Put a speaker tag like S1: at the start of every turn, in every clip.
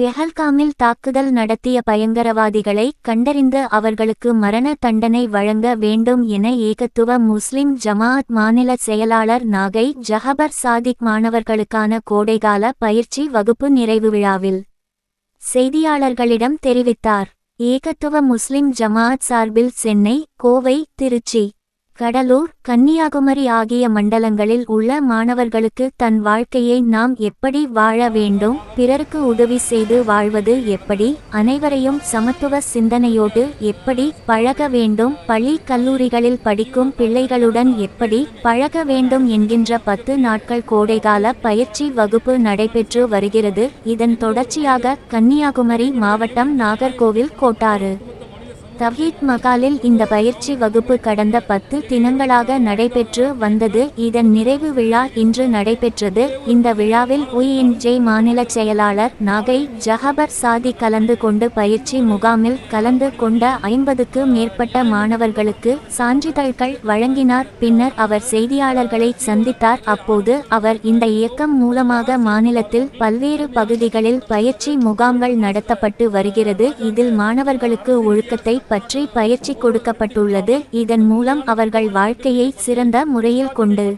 S1: பெஹல்காமில் தாக்குதல் நடத்திய பயங்கரவாதிகளை கண்டறிந்து அவர்களுக்கு மரண தண்டனை வழங்க வேண்டும் என ஏகத்துவ முஸ்லிம் ஜமாஅத் மாநில செயலாளர் நாகை ஜஹபர் சாதிக் மாணவர்களுக்கான கோடைகால பயிற்சி வகுப்பு நிறைவு விழாவில் செய்தியாளர்களிடம் தெரிவித்தார். ஏகத்துவ முஸ்லிம் ஜமாஅத் சார்பில் சென்னை கோவை திருச்சி கடலூர் கன்னியாகுமரி ஆகிய மண்டலங்களில் உள்ள மாணவர்களுக்கு தன் வாழ்க்கையை நாம் எப்படி வாழ வேண்டும் பிறருக்கு உதவி செய்து வாழ்வது எப்படி அனைவரையும் சமத்துவ சிந்தனையோடு எப்படி பழக வேண்டும் பள்ளி கல்லூரிகளில் படிக்கும் பிள்ளைகளுடன் எப்படி பழக வேண்டும் என்கின்ற பத்து நாட்கள் கோடைகால பயிற்சி வகுப்பு நடைபெற்று வருகிறது. இதன் தொடர்ச்சியாக கன்னியாகுமரி மாவட்டம் நாகர்கோவில் கோட்டாறு. தவ்ஹீத் மகாலில் இந்த பயிற்சி வகுப்பு கடந்த பத்து தினங்களாக நடைபெற்று வந்தது. இதன் நிறைவு விழா இன்று நடைபெற்றது. இந்த விழாவில் உயின்ஜே மாநில செயலாளர் நாகை ஜஹபர் சாதி கலந்து கொண்டு பயிற்சி முகாமில் கலந்து கொண்ட ஐம்பதுக்கு மேற்பட்ட மாணவர்களுக்கு சான்றிதழ்கள் வழங்கினார். பின்னர் அவர் செய்தியாளர்களை சந்தித்தார். அப்போது அவர் இந்த இயக்கம் மூலமாக மாநிலத்தில் பல்வேறு பகுதிகளில் பயிற்சி முகாம்கள் நடத்தப்பட்டு வருகிறது. இதில் மாணவர்களுக்கு ஒழுக்கத்தை பற்றி பயிற்சி கொடுக்கப்பட்டுள்ளது. இதன் மூலம் அவர்கள் வாழ்க்கையை சிறந்த முறையில் கொண்டு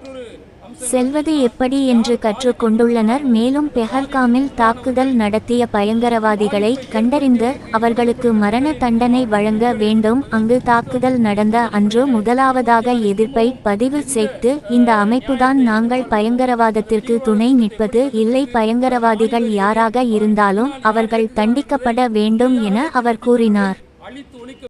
S1: செல்வது எப்படி என்று கற்றுக்கொண்டுள்ளனர். மேலும் பெஹல்காமில் தாக்குதல் நடத்திய பயங்கரவாதிகளை கண்டறிந்து அவர்களுக்கு மரண தண்டனை வழங்க வேண்டும். அங்கு தாக்குதல் நடந்த அன்று முதலாவதாக எதிர்ப்பை பதிவு செய்து இந்த அமைப்புதான் நாங்கள் பயங்கரவாதத்திற்கு துணை நிற்பது. இல்லை பயங்கரவாதிகள் யாராக இருந்தாலும் அவர்கள் தண்டிக்கப்பட வேண்டும் என அவர் கூறினார். அழித்து ஒழிக்க